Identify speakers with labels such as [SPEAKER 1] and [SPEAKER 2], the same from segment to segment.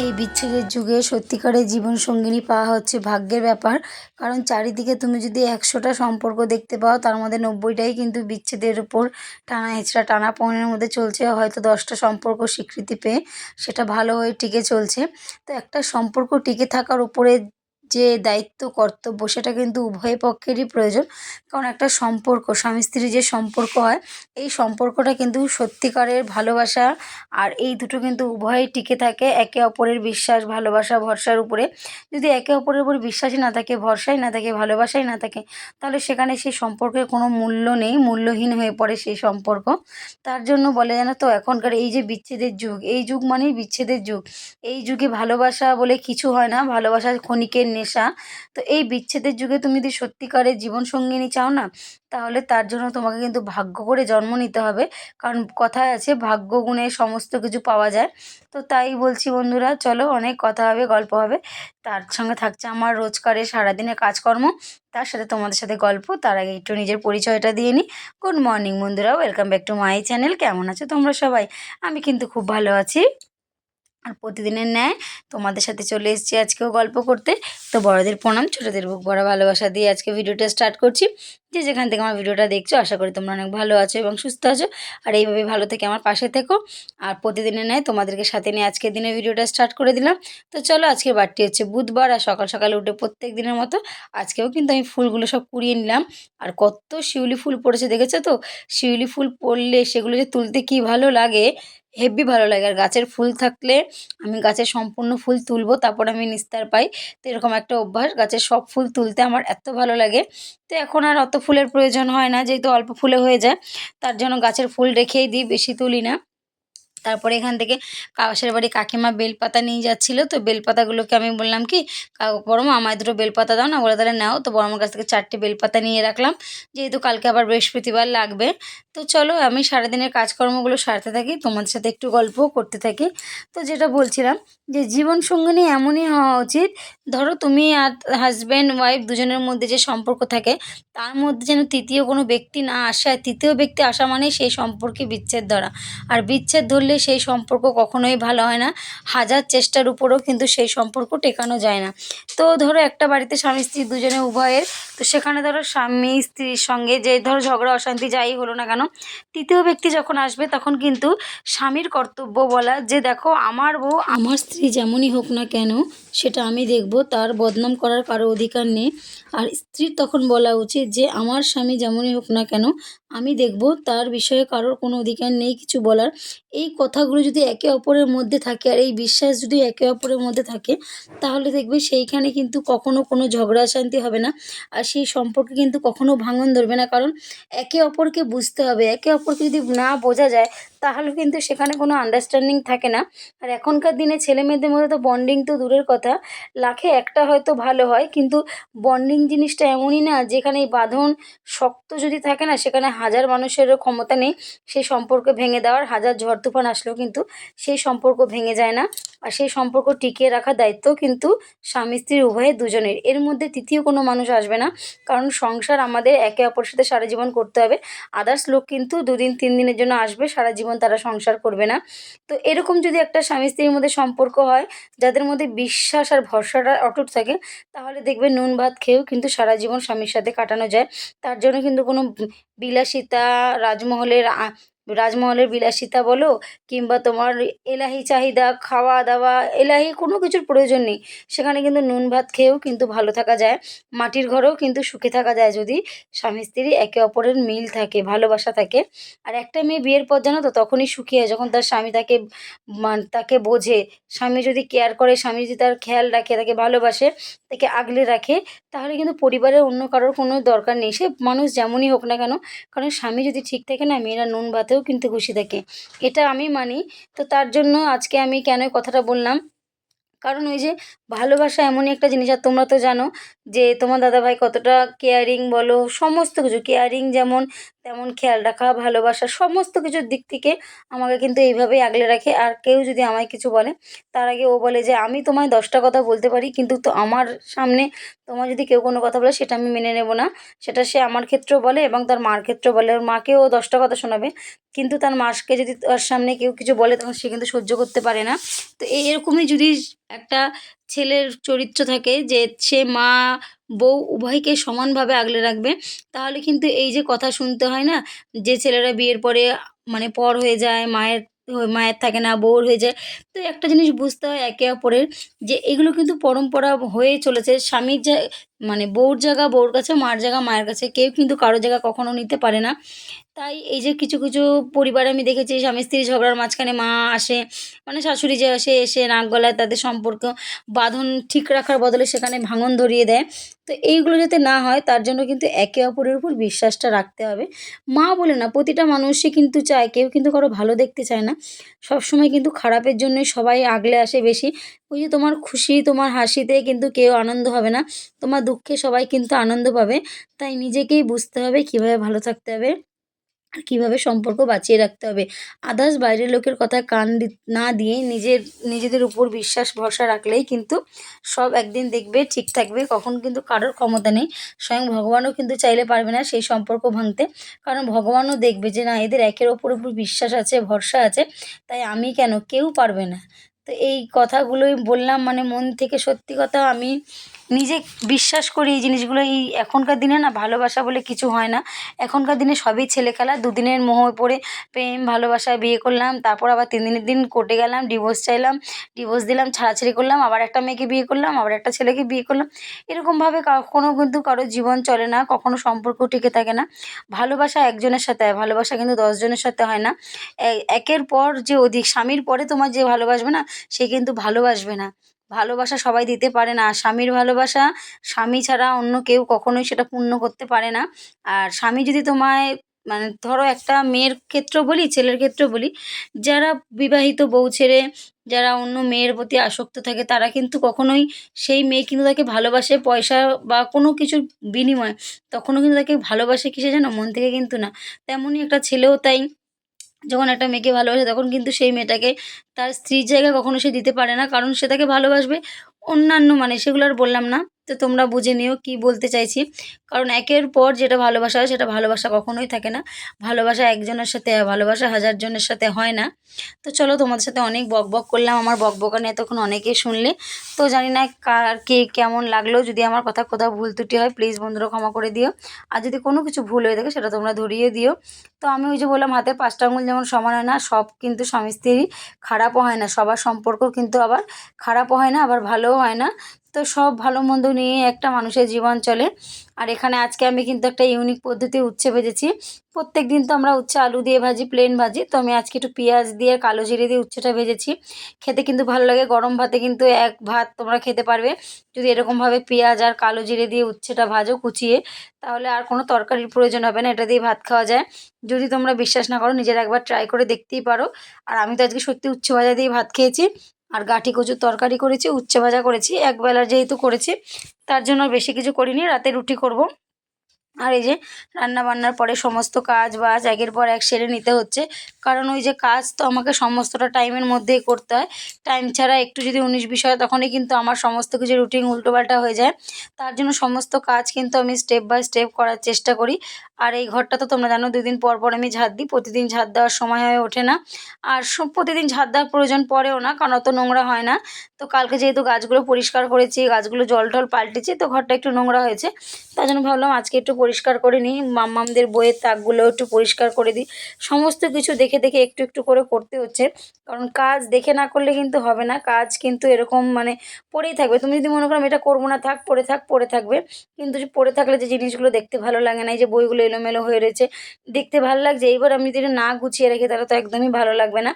[SPEAKER 1] এই বিচ্ছেদের যুগে সত্যিকারের জীবনসঙ্গিনী পাওয়া হচ্ছে ভাগ্যের ব্যাপার। কারণ চারিদিকে তুমি যদি একশোটা সম্পর্ক দেখতে পাও, তার মধ্যে নব্বইটাই কিন্তু বিচ্ছেদের উপর টানা হেঁচড়া টানা পনেরো মধ্যে চলছে। হয়তো দশটা সম্পর্ক স্বীকৃতি পেয়ে সেটা ভালো হয়ে টিকে চলছে। তো একটা সম্পর্ক টিকে থাকার উপরে যে দায়িত্ব, কর্তব্য সেটা কিন্তু উভয় পক্ষেরই প্রয়োজন। কারণ একটা সম্পর্ক, স্বামী স্ত্রীর যে সম্পর্ক হয়, এই সম্পর্কটা কিন্তু সত্যিকারের ভালোবাসা আর এই দুটো কিন্তু উভয়ই টিকে থাকে একে অপরের বিশ্বাস, ভালোবাসা, ভরসার উপরে। যদি একে অপরের উপর বিশ্বাসই না থাকে, ভরসাই না থাকে, ভালোবাসাই না থাকে, তাহলে সেখানে সেই সম্পর্কের কোনো মূল্য নেই, মূল্যহীন হয়ে পড়ে সেই সম্পর্ক। তার জন্য বলে জানো তো, এখনকার এই যে বিচ্ছেদের যুগ, এই যুগ মানেই বিচ্ছেদের যুগ। এই যুগে ভালোবাসা বলে কিছু হয় না ভালোবাসা ক্ষণিকের নেশা। তো এই বিচ্ছেদের যুগে তুমি যদি সত্যিকারের জীবনসঙ্গিনী চাও না, তাহলে তার জন্য তোমাকে কিন্তু ভাগ্য করে জন্ম নিতে হবে। কারণ কথায় আছে, ভাগ্য গুণে সমস্ত কিছু পাওয়া যায়। তো তাই বলছি বন্ধুরা, চলো অনেক কথা হবে, গল্প হবে। তার সঙ্গে থাকছে আমার রোজকারের সারাদিনের কাজকর্ম। তার সাথে তোমাদের সাথে গল্প, তার আগে একটু নিজের পরিচয়টা দিয়ে নিই গুড মর্নিং বন্ধুরা welcome back to my channel. কেমন আছো তোমরা সবাই? আমি কিন্তু খুব ভালো আছি। আর প্রতিদিনের ন্যায় তোমাদের সাথে চলে এসেছি আজকেও গল্প করতে। তো বড়দের প্রণাম, ছোটোদের বুক ভরা ভালোবাসা দিয়ে আজকে ভিডিওটা স্টার্ট করছি। যে যেখান থেকে আমার ভিডিওটা দেখছ, আশা করি তোমরা অনেক ভালো আছো এবং সুস্থ আছো। আর এইভাবে ভালো থেকে আমার পাশে থেকো। আর প্রতিদিনের ন্যায় তোমাদেরকে সাথে নিয়ে আজকের দিনে ভিডিওটা স্টার্ট করে দিলাম। তো চলো, আজকের বারটি হচ্ছে বুধবার আর সকাল সকালে উঠে প্রত্যেক দিনের মতো আজকেও কিন্তু আমি ফুলগুলো সব কুড়িয়ে নিলাম। আর কত শিউলি ফুল পড়েছে, দেখেছ তো? শিউলি ফুল পড়লে সেগুলো যে তুলতে কি ভালো লাগে হেব্বি ভালো লাগে। আর গাছের ফুল থাকলে আমি গাছের সম্পূর্ণ ফুল তুলবো, তারপর আমি নিস্তার পাই। তো এরকম একটা অভ্যাস, গাছের সব ফুল তুলতে আমার এত ভালো লাগে। তো এখন আর অত ফুলের প্রয়োজন হয় না, যেহেতু অল্প ফুলে হয়ে যায়, তার জন্য গাছের ফুল রেখেই দিই, বেশি তুলি না। তারপরে এখান থেকে পাশের বাড়ি কাকিমা বেলপাতা নিয়ে যাচ্ছিল, তো বেলপাতাগুলোকে আমি বললাম কি বড়মা আমায় দুটো বেলপাতা দাও না বলে তাহলে নাও। তো বড়মার কাছ থেকে চারটে বেলপাতা নিয়ে রাখলাম। যেহেতু কালকে আবার বৃহস্পতিবার লাগবে তো চলো আমি সারাদিনের কাজকর্মগুলো সারতে থাকি, তোমাদের সাথে একটু গল্পও করতে থাকি। তো যেটা বলছিলাম যে জীবন সঙ্গিনী এমনই হওয়া উচিত, ধরো তুমি আর হাজব্যান্ড ওয়াইফ দুজনের মধ্যে যে সম্পর্ক থাকে, তার মধ্যে যেন তৃতীয় কোনো ব্যক্তি না আসে তৃতীয় ব্যক্তি আসা মানে সেই সম্পর্কে বিচ্ছেদ ধরা। আর বিচ্ছেদ ধরলে সেই সম্পর্ক কখনোই ভালো হয় না, হাজার চেষ্টার উপরেও কিন্তু সেই সম্পর্ক টেকানো যায় না। তো ধরো একটা বাড়িতে স্বামী স্ত্রী দুজনে উভয়ের, তো সেখানে ধরো স্বামী স্ত্রীর সঙ্গে যে ধরো ঝগড়া, অশান্তি যাই হলো না কেন তৃতীয় ব্যক্তি যখন আসবে, তখন কিন্তু স্বামীর কর্তব্য বলা যে, দেখো, আমার বউ আমার স্ত্রী যেমনই হোক না কেন, সেটা আমি দেখব। তার বদনাম করার কারও অধিকার নেই। আর স্ত্রীর তখন বলা উচিত যে, আমার স্বামী যেমনই হোক না কেন আমি দেখব, তার বিষয়ে কারোর কোনো অধিকার নেই কিছু বলার। এই কথাগুলো যদি একে অপরের মধ্যে থাকে আর এই বিশ্বাস যদি একে অপরের মধ্যে থাকে, তাহলে দেখবে সেইখানে কিন্তু কখনো কোনো ঝগড়া শান্তি হবে না। আর সেই সম্পর্কে কিন্তু কখনো ভাঙন ধরবে না। কারণ একে অপরকে বুঝতে হবে। একে অপরকে যদি না বোঝা যায়, তাহলে কিন্তু সেখানে কোনো আন্ডারস্ট্যান্ডিং থাকে না। আর এখনকার দিনে ছেলে মেয়েদের মধ্যে তো বন্ডিং তো দূরের কথা। লাখে একটা হয়তো ভালো হয়, কিন্তু বন্ডিং জিনিসটা এমনই না যেখানে এই বাঁধন শক্ত যদি থাকে না, সেখানে হাজার মানুষেরও ক্ষমতা নেই, সেই সম্পর্ক ভেঙে দেওয়ার হাজার ঝড় তুফান আসলেও কিন্তু সেই সম্পর্ক ভেঙে যায় না। আর সেই সম্পর্ক টিকিয়ে রাখার দায়িত্ব কিন্তু স্বামী স্ত্রীর উভয়ে দুজনের। এর মধ্যে তৃতীয় কোনো মানুষ আসবে না, কারণ সংসার আমাদের একে অপরের সাথে সারা জীবন করতে হবে। আদার্স লোক কিন্তু দুদিন, তিন দিনের জন্য আসবে, সারা জীবন তারা সংসার করবে না। তো এরকম যদি একটা স্বামী স্ত্রীর মধ্যে সম্পর্ক হয়, যাদের মধ্যে বিশ্বাস আর ভরসাটা অটুট থাকে, তাহলে দেখবে নুন, ভাত খেয়েও কিন্তু সারা জীবন স্বামীর সাথে কাটানো যায়। তার জন্য কিন্তু কোনো বিলাসিতা রাজমহলের রাজমহলের বিলাসিতা বলো কিংবা তোমার এলাহি চাহিদা খাওয়া দাওয়া এলাহি কোনো কিছুর প্রয়োজন নেই। সেখানে কিন্তু নুন ভাত খেয়েও কিন্তু ভালো থাকা যায়। মাটির ঘরেও কিন্তু সুখে থাকা যায় যদি স্বামী স্ত্রী একে অপরের মিল থাকে, ভালোবাসা থাকে। আর একটা মেয়ে বিয়ের পর জানো তো তখনই সুখী হয় যখন তার স্বামী তাকে তাকে বোঝে। স্বামী যদি কেয়ার করে, স্বামী যদি তার খেয়াল রাখে, তাকে ভালোবাসে, তাকে আগলে রাখে, তাহলে কিন্তু পরিবারের অন্য কারোর কোনো দরকার নেই। সে মানুষ যেমনই হোক না কেন, কারণ স্বামী যদি ঠিক থাকে না, মেয়েরা নুন ভাতেও কিন্তু খুশি থাকে। এটা আমি মানি। তো তার জন্য আজকে আমি কেন কথাটা বললাম? কারণ ওই যে ভালোবাসা এমনই একটা জিনিস, আর তোমরা তো জানো যে তোমার দাদাভাই কতটা কেয়ারিং বলো, সমস্ত কিছু কেয়ারিং যেমন, তেমন খেয়াল রাখা, ভালোবাসা, সমস্ত কিছুর দিক থেকে আমাকে কিন্তু এইভাবেই আগলে রাখে। আর কেউ যদি আমায় কিছু বলে, তার আগে ও বলে যে, আমি তোমায় দশটা কথা বলতে পারি, কিন্তু তো আমার সামনে তোমার যদি কেউ কোনো কথা বলে, সেটা আমি মেনে নেব না। সেটা সে আমার ক্ষেত্রেও বলে এবং তার মার ক্ষেত্রেও বলে। ওর মাকেও ও দশটা কথা শোনাবে, কিন্তু তার মাসকে যদি তার সামনে কেউ কিছু বলে, তখন সে কিন্তু সহ্য করতে পারে না। তো এরকমই যদি একটা ছেলের চরিত্র থাকে যে সে মা, বউ উভয়কে সমানভাবে আগলে রাখবে। তাহলে কিন্তু এই যে কথা শুনতে হয় না, যে ছেলেরা বিয়ের পরে মানে পর হয়ে যায়, মায়ের মায়ের থাকে না, বউর হয়ে যায়, তো একটা জিনিস বুঝতে হয় একে অপরের যে এগুলো কিন্তু পরম্পরা হয়ে চলেছে। স্বামীর যা মানে বউর জায়গা, বউর কাছে, মার জায়গা, মায়ের কাছে কেউ কিন্তু কারও জায়গা কখনো নিতে পারে না। তাই এই যে কিছু কিছু পরিবার আমি দেখেছি, স্বামী স্ত্রী ঝগড়ার মাঝখানে মা আসে মানে শাশুড়ি যে আসে, এসে নাক গলায় তাদের সম্পর্ক, বাঁধন ঠিক রাখার বদলে সেখানে ভাঙন ধরিয়ে দেয়। তো এইগুলো যাতে না হয়, তার জন্য কিন্তু একে অপরের উপর বিশ্বাসটা রাখতে হবে। মা বলে না, প্রতিটা মানুষই কিন্তু চায়, কেউ কিন্তু কারও ভালো দেখতে চায় না। সবসময় কিন্তু খারাপের জন্যই সবাই আগলে আসে বেশি। ওই যে তোমার খুশি, তোমার হাসিতে কিন্তু কেউ আনন্দ হবে না। তোমার দুঃখে সবাই কিন্তু আনন্দ পাবে। তাই নিজেকেই বুঝতে হবে, কীভাবে ভালো থাকতে হবে। কীভাবে সম্পর্ক বাঁচিয়ে রাখতে হবে? আদার্স বাইরের লোকের কথায় কান না দিয়ে নিজের, নিজেদের উপর বিশ্বাস, ভরসা রাখলেই কিন্তু সব একদিন দেখবে, ঠিক থাকবে। কখন কিন্তু কারোর ক্ষমতা নেই। স্বয়ং ভগবানও কিন্তু চাইলে পারবে না সেই সম্পর্ক ভাঙতে। কারণ ভগবানও দেখবে যে, না, এদের একের ওপর উপর বিশ্বাস আছে, ভরসা আছে, তাই আমি কেন? কেউ পারবে না। তো এই কথাগুলোই বললাম মানে মন থেকে সত্যি কথা আমি নিজে বিশ্বাস করি এই জিনিসগুলো, এই এখনকার দিনে না ভালোবাসা বলে কিছু হয় না। এখনকার দিনে সবই ছেলে খেলা দুদিনের মোহ পড়ে প্রেম ভালোবাসায় বিয়ে করলাম, তারপর আবার তিন দিনের দিন কোর্টে গেলাম ডিভোর্স চাইলাম ডিভোর্স দিলাম, ছাড়াছাড়ি করলাম, আবার একটা মেয়েকে বিয়ে করলাম, আবার একটা ছেলেকে বিয়ে করলাম। এরকমভাবে কখনো কিন্তু কারও জীবন চলে না, কখনো সম্পর্ক টিকে থাকে না। ভালোবাসা একজনের সাথে হয়, ভালোবাসা কিন্তু দশজনের সাথে হয় না। একের পর যে অধিক, স্বামীর পরে তোমার যে ভালোবাসবে না, সে কিন্তু ভালোবাসবে না। ভালোবাসা সবাই দিতে পারে না। স্বামীর ভালোবাসা স্বামী ছাড়া অন্য কেউ কখনোই সেটা পূর্ণ করতে পারে না। আর স্বামী যদি তোমায় মানে ধরো একটা মেয়ের ক্ষেত্র বলি, ছেলের ক্ষেত্রেও বলি, যারা বিবাহিত বউ ছেড়ে, যারা অন্য মেয়ের প্রতি আসক্ত থাকে, তারা কিন্তু কখনোই সেই মেয়ে কিন্তু তাকে ভালোবাসে পয়সা বা কোনো কিছুর বিনিময়ে। তখনও কিন্তু তাকে ভালোবাসে কিসে জানো মন থেকে কিন্তু না। তেমনই একটা ছেলেও তাই। যখন একটা মেয়েকে ভালোবাসে তখন কিন্তু সেই মেয়েটাকে তার স্ত্রীর জায়গায় কখনও সে দিতে পারে না, কারণ সে তাকে ভালোবাসবে অন্যান্য মানে সেগুলো আর বললাম না। তো তোমরা বুঝে নিও কি বলতে চাইছি। কারণ একের পর যেটা ভালোবাসা হয়, সেটা ভালোবাসা কখনোই থাকে না। ভালোবাসা একজনের সাথে, ভালোবাসা হাজার জনের সাথে হয় না। তো চলো তোমাদের সাথে অনেক বক বক করলাম, আমার বক বকানি এতক্ষণ অনেকেই শুনলে। তো জানি না কার, কে কেমন লাগল, যদি আমার কথা কোথাও ভুল ত্রুটি হয় প্লিজ বন্ধুরা ক্ষমা করে দিও। আর যদি কোনো কিছু ভুল হয়ে থাকে, সেটা তোমরা ধরিয়ে দিও। তো আমি ওই যে বললাম হাতের পাঁচটা আঙুল যেমন সমান হয় না, সব কিন্তু স্বামী স্ত্রী খারাপও হয় না। সবার সম্পর্ক কিন্তু আবার খারাপও হয় না, আবার ভালোও হয় না। তো সব ভালো মন্দ নিয়ে একটা মানুষের জীবন চলে। আর এখানে আজকে আমি কিন্তু একটা ইউনিক পদ্ধতি উচ্ছে ভেজেছি। প্রত্যেক দিন তো আমরা উচ্ছে আলু দিয়ে ভাজি প্লেন ভাজি। তো আমি আজকে একটু পেঁয়াজ দিয়ে, কালো জিরে দিয়ে উচ্ছেটা ভেজেছি। খেতে কিন্তু ভালো লাগে। গরম ভাতে কিন্তু এক ভাত তোমরা খেতে পারবে। যদি এরকমভাবে পেঁয়াজ আর কালো জিরে দিয়ে উচ্ছেটা ভাজো কুচিয়ে, তাহলে আর কোনো তরকারির প্রয়োজন হবে না। এটা দিয়ে ভাত খাওয়া যায়। যদি তোমরা বিশ্বাস না করো, নিজের একবার ট্রাই করে দেখতেই পারো। আর আমি তো আজকে সত্যি উচ্ছে ভাজা দিয়ে ভাত খেয়েছি। আর গাঠি কচুর তরকারি করেছি, উচ্ছে ভাজা করেছি একবেলা যেহেতু করেছি, তার জন্য বেশি কিছু করিনি, রাতে রুটি করব। আর এই যে রান্না বান্নার পরে সমস্ত কাজ বাজ একের পর এক সেরে নিতে হচ্ছে। কারণ ওই যে কাজ তো আমাকে সমস্তটা টাইমের মধ্যেই করতে হয়। টাইম ছাড়া একটু যদি উনিশ বিশ হয় তখনই কিন্তু আমার সমস্ত কিছু রুটিন উল্টোপাল্টা হয়ে যায়। তার জন্য সমস্ত কাজ কিন্তু আমি স্টেপ বাই স্টেপ করার চেষ্টা করি। আর এই ঘরটা তো তোমরা জানো দুদিন পর পর আমি ঝাঁট দিই, প্রতিদিন ঝাঁট দেওয়ার সময় হয়ে ওঠে না। আর প্রতিদিন ঝাঁট দেওয়ার প্রয়োজন পড়েও না, কারণ অত নোংরা হয় না। তো কালকে যেহেতু গাছগুলো পরিষ্কার করেছি, গাছগুলো জল টল পাল্টেছি, তো ঘরটা একটু নোংরা হয়েছে। তার জন্য ভাবলাম আজকে একটু পরিষ্কার করে নিই, মাম্মামদের বইয়ের তাকগুলো একটু পরিষ্কার করে দিই। সমস্ত কিছু দেখে দেখে একটু একটু করে করতে হচ্ছে, কারণ কাজ দেখে না করলে কিন্তু হবে না, কাজ কিন্তু এরকম মানে পড়েই থাকবে। তুমি যদি মনে করো এটা করব না, থাক, পড়ে থাক, পড়ে থাকবে, কিন্তু পড়ে থাকলে যে জিনিসগুলো দেখতে ভালো লাগে না, এই যে বইগুলো এলোমেলো হয়ে রয়েছে, দেখতে ভালো লাগছে, এইবার আমি যদি না গুছিয়ে রেখে তাহলে তো একদমই ভালো লাগবে না।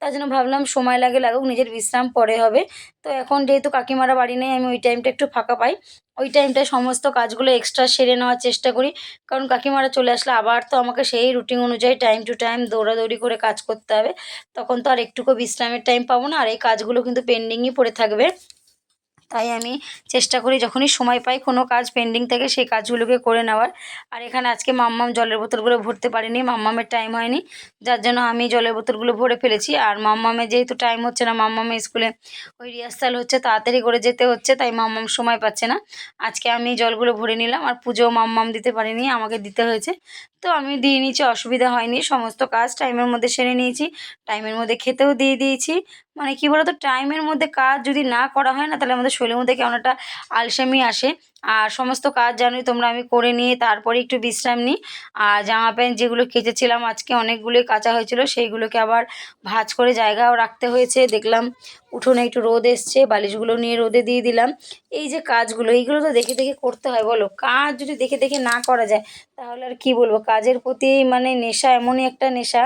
[SPEAKER 1] তার জন্য ভাবলাম সময় লাগে লাগুক, নিজের বিশ্রাম পরে হবে। তো এখন যেহেতু কাকিমারা বাড়ি নেই, আমি ওই টাইমটা একটু ফাঁকা পাই। ওই টাইমটায় সমস্ত কাজগুলো এক্সট্রা সেরে নেওয়ার চেষ্টা করি। কারণ কাকিমারা চলে আসলে আবার তো আমাকে সেই রুটিন অনুযায়ী টাইম টু টাইম দৌড়াদৌড়ি করে কাজ করতে হবে। তখন তো আর একটুকু বিশ্রামের টাইম পাবো না, আর এই কাজগুলো কিন্তু পেন্ডিংই পড়ে থাকবে। তাই আমি চেষ্টা করি যখনই সময় পাই কোনো কাজ পেন্ডিং থাকে সেই কাজগুলোকে করে নেওয়ার। আর এখানে আজকে মাম্মাম জলের বোতলগুলো ভরতে পারিনি, মাম্মামের টাইম হয়নি। যার জন্য আমি জলের বোতলগুলো ভরে ফেলেছি। আর মাম্মামের যেহেতু টাইম হচ্ছে না মাম্মামের স্কুলে ওই রিহার্সাল হচ্ছে, তাড়াতাড়ি করে যেতে হচ্ছে, তাই মাম্মাম সময় পাচ্ছে না। আজকে আমি জলগুলো ভরে নিলাম, আর পুজো মাম্মাম দিতে পারিনি, আমাকে দিতে হয়েছে। তো আমি দিয়ে নিয়েছি, অসুবিধা হয়নি। সমস্ত কাজ টাইমের মধ্যে সেরে নিয়েছি টাইমের মধ্যে খেতেও দিয়ে দিয়েছি। মানে কী বলতো টাইমের মধ্যে কাজ যদি না করা হয় না, তাহলে আমাদের শরীরের মধ্যে কেমন একটা আলসেমি আসে। আর সমস্ত কাজ জানোই তোমরা, আমি করে নিয়ে তারপরে একটু বিশ্রাম নিই। আর জামা প্যান্ট যেগুলো কেচেছিলাম, আজকে অনেকগুলোই কাচা হয়েছিল, সেইগুলোকে আবার ভাঁজ করে জায়গাও রাখতে হয়েছে। দেখলাম উঠোনে একটু রোদ এসছে, বালিশগুলো নিয়ে রোদে দিয়ে দিলাম। এই যে কাজগুলো, এইগুলো তো দেখে দেখে করতে হয়, বলো? কাজ যদি দেখে দেখে না করা যায়, তাহলে আর কী বলব? কাজের প্রতি মানে নেশা, এমনই একটা নেশা।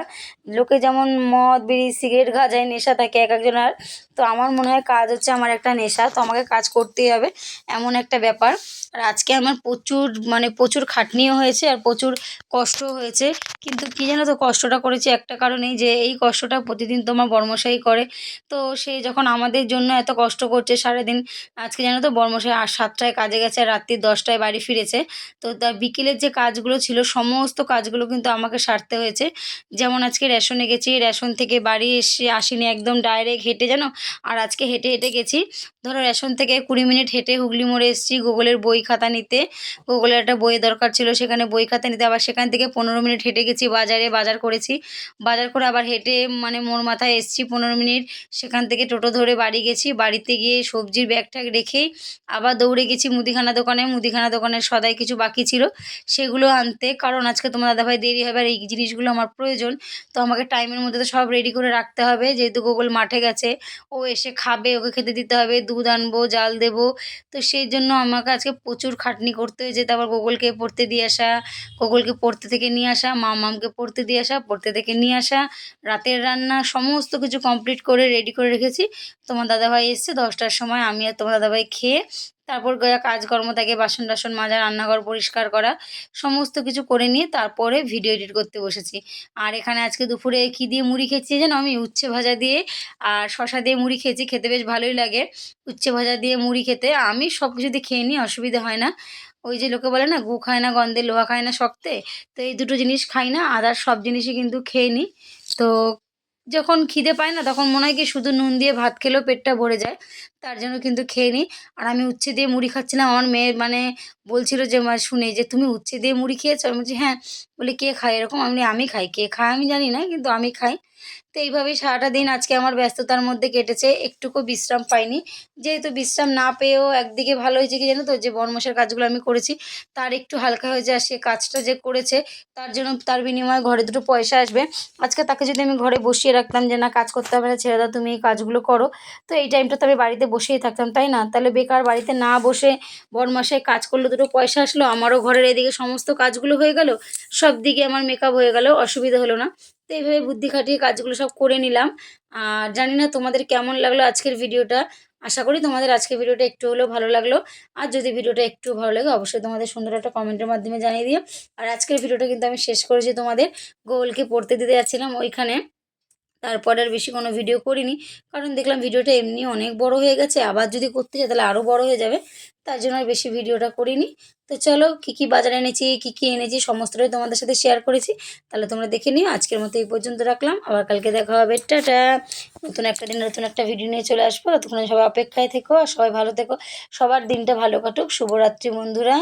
[SPEAKER 1] লোকে যেমন মদ, বিড়ি, সিগারেট গাঁজায় নেশা থাকে এক একজনের। তো আমার মনে হয় কাজ হচ্ছে আমার একটা নেশা, তো আমাকে কাজ করতেই হবে, এমন একটা ব্যাপার। আর আজকে আমার প্রচুর মানে প্রচুর খাটনিও হয়েছে আর প্রচুর কষ্টও হয়েছে। কিন্তু কী জানো তো, কষ্টটা করেছি একটা কারণেই যে এই কষ্টটা প্রতিদিন তোমার বর্মশাই করে। তো সে যখন আমাদের জন্য এত কষ্ট করছে সারাদিন, আজকে জানো তো বর্মশাই আর সাতটায় কাজে গেছে আর রাত্রি দশটায় বাড়ি ফিরেছে। তো তার বিকেলের যে কাজগুলো ছিল, সমস্ত কাজগুলো কিন্তু আমাকে সারতে হয়েছে। যেমন আজকে রেশনে গেছি, রেশন থেকে বাড়ি এসে আসিনি, একদম ডাইরেক্ট হেঁটে জানো? আর আজকে হেঁটে হেঁটে গেছি। ধরো রেশন থেকে কুড়ি মিনিট হেঁটে হুগলি মোড়ে এসেছি, গুগলের বই খাতা নিতে। গুগলের একটা বইয়ের দরকার ছিল, সেখানে বই খাতা নিতে। আবার সেখান থেকে পনেরো মিনিট হেঁটে গেছি, বাজারে বাজার করেছি। বাজার করে আবার হেঁটে মানে মোড় মাথায় এসেছি পনেরো মিনিট। সেখান থেকে টোটো ধরে বাড়ি গেছি, বাড়িতে গিয়ে সবজির ব্যাগ ট্যাগ রেখেই আবার দৌড়ে গেছি মুদিখানা দোকানে। মুদিখানা দোকানের সদাই কিছু বাকি ছিল, সেগুলো আনতে। কারণ আজকে তোমার দাদাভাই দেরি হবে আর এই জিনিসগুলো আমার প্রয়োজন। তো আমাকে টাইমের মধ্যে তো সব রেডি করে রাখতে হবে। যেহেতু গুগল মাঠে গেছে, ও এসে খাবে, ওকে খেতে দিতে হবে। দুধ আনব, জাল দেব। তো সেই জন্য আমাকে আজকে প্রচুর খাটনি করতে হয়েছে। তারপর গোগলকে পড়তে দিয়ে আসা, গোগলকে পড়তে থেকে নিয়ে আসা মা মামকে পড়তে দিয়ে আসা, পড়তে থেকে নিয়ে আসা, রাতের রান্না সমস্ত কিছু কমপ্লিট করে রেডি করে রেখেছি। তোমার দাদাভাই এসছে দশটার সময়, আমি আর তোমার দাদাভাই খেয়ে তারপর কাজকর্ম থাকে বাসন টাসন মাজা, রান্নাঘর পরিষ্কার করা, সমস্ত কিছু করে নিয়ে তারপরে ভিডিও এডিট করতে বসেছি। আর এখানে আজকে দুপুরে কী দিয়ে মুড়ি খেয়েছি যেন আমি উচ্ছে ভাজা দিয়ে আর শশা দিয়ে মুড়ি খেয়েছি, খেতে বেশ ভালোই লাগে। উচ্ছে ভাজা দিয়ে মুড়ি খেতে আমি সব কিছু দিয়ে খেয়ে নিই, অসুবিধা হয় না। ওই যে লোকে বলে না, গু খায় না, গন্ধে লোহা খায় না শক্তে, তো এই দুটো জিনিস খাই না আদার সব জিনিসই কিন্তু খেয়ে নিই। তো যখন খিদে পায় না, তখন মনে হয় কি শুধু নুন দিয়ে ভাত খেলেও পেটটা ভরে যায়। তার জন্য কিন্তু খেয়ে নিই। আর আমি উচ্ছে দিয়ে মুড়ি খাচ্ছিলাম। আমার মেয়ে মানে বলছিল যে, মা, শুনে যে, তুমি উচ্ছে দিয়ে মুড়ি খেয়েছো? আমি বলছি হ্যাঁ। বলে, কে খায়? এরকম। আমি আমি খাই। কে খায় আমি জানি না, কিন্তু আমি খাই। তো এইভাবেই সারাটা দিন আজকে আমার ব্যস্ততার মধ্যে কেটেছে, একটুকু বিশ্রাম পাইনি। যেহেতু বিশ্রাম না পেয়েও একদিকে ভালো হয়েছে কি জানো তো? যে বর্মশের কাজগুলো আমি করেছি, তার একটু হালকা হয়েছে আর সে কাজটা যে করেছে, তার জন্য তার বিনিময়ে ঘরে দুটো পয়সা আসবে। আজকে তাকে যদি আমি ঘরে বসিয়ে রাখতাম যে, না, কাজ করতে হবে না, ছেড়ে দাও, তুমি এই কাজগুলো করো। তো এই টাইমটা তো আমি বাড়িতে বসেই থাকতাম, তাই না? তাহলে বেকার বাড়িতে না বসে বরমাসে কাজ করলে, দুটো পয়সা আসলো, আমারও ঘরের এদিকে সমস্ত কাজগুলো হয়ে গেল সব দিকে আমার মেকআপ হয়ে গেল, অসুবিধা হলো না। তো এইভাবে বুদ্ধি খাটিয়ে কাজগুলো সব করে নিলাম। আর জানি না তোমাদের কেমন লাগল আজকের ভিডিওটা। আশা করি তোমাদের আজকের ভিডিওটা একটু হলেও ভালো লাগল। আর যদি ভিডিওটা একটু ভালো লাগে, অবশ্যই তোমাদের সুন্দর একটা কমেন্টের মাধ্যমে জানিয়ে দিও। আর আজকের ভিডিওটা কিন্তু আমি শেষ করেছি তোমাদের। গোলকে পড়তে দিতে যাচ্ছিলাম ওইখানে। তারপরে আর বেশি কোনো ভিডিও করিনি। কারণ দেখলাম ভিডিওটা এমনি অনেক বড় হয়ে গেছে, আবার যদি করতে চাই তাহলে আরও বড় হয়ে যাবে। তার জন্য আর বেশি ভিডিওটা করিনি। তো চলো, কী কী বাজারে এনেছি, কী কী এনেছি, সমস্তটাই তোমাদের সাথে শেয়ার করেছি। তাহলে তোমরা দেখে নিও। আজকের মতো এই পর্যন্ত রাখলাম। আবার কালকে দেখা হবে। টাটা! নতুন একটা দিন, নতুন একটা ভিডিও নিয়ে চলে আসব। ততক্ষণ সবাই অপেক্ষায় থেকো আর সবাই ভালো থেকো। সবার দিনটা ভালো কাটুক। শুভরাত্রি বন্ধুরা।